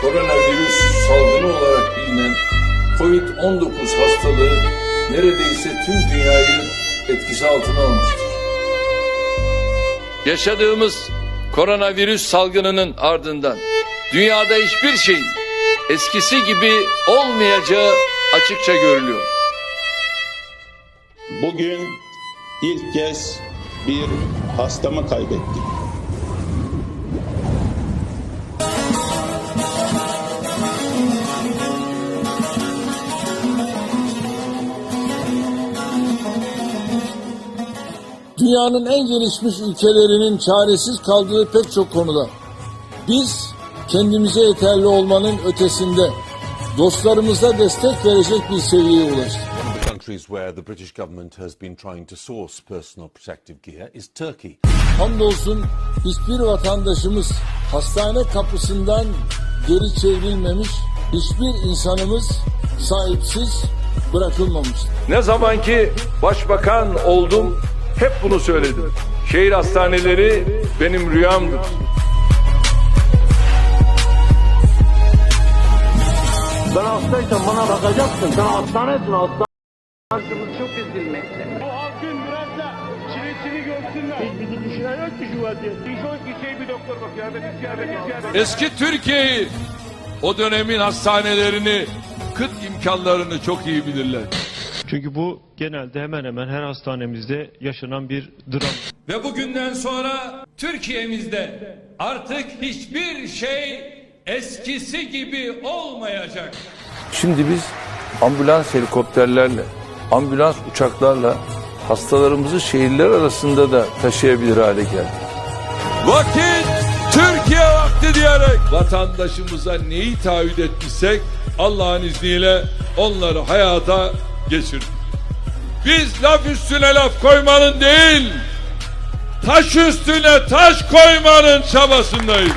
koronavirüs salgını olarak bilinen COVID-19 hastalığı neredeyse tüm dünyayı etkisi altına almıştır. Yaşadığımız koronavirüs salgınının ardından dünyada hiçbir şeyin eskisi gibi olmayacağı açıkça görülüyor. Bugün ilk kez bir hastamı kaybettik. Dünyanın en gelişmiş ülkelerinin çaresiz kaldığı pek çok konuda biz kendimize yeterli olmanın ötesinde dostlarımıza destek verecek bir seviyeye ulaştık. One of the countries where the British government has been trying to source personal protective gear is Turkey. Hamdolsun hiçbir vatandaşımız hastane kapısından geri çevrilmemiş, hiçbir insanımız sahipsiz bırakılmamıştır. Ne zamanki başbakan oldum hep bunu söyledim. Şehir hastaneleri benim rüyamdır. Ben hastaysam bana bakacaksın. Sen hastanesin hasta. Halkımız çok üzülmekte. Bu halkın biraz da çilesini görsünler. Hiç bizi düşünen yok ki şu vaziyette. Hiç o kişiye bir doktor bakıyor. Ya da biz ya da biz ya da Eski Türkiye'yi, o dönemin hastanelerini, kıt imkanlarını çok iyi bilirler. Çünkü bu genelde hemen hemen her hastanemizde yaşanan bir dram. Ve bugünden sonra Türkiye'mizde artık hiçbir şey eskisi gibi olmayacak. Şimdi biz ambulans helikopterlerle, ambulans uçaklarla hastalarımızı şehirler arasında da taşıyabilir hale geldik. Vakit Türkiye vakti diyerek vatandaşımıza neyi taahhüt etmişsek Allah'ın izniyle onları hayata geçirdik. Biz laf üstüne laf koymanın değil, taş üstüne taş koymanın çabasındayız.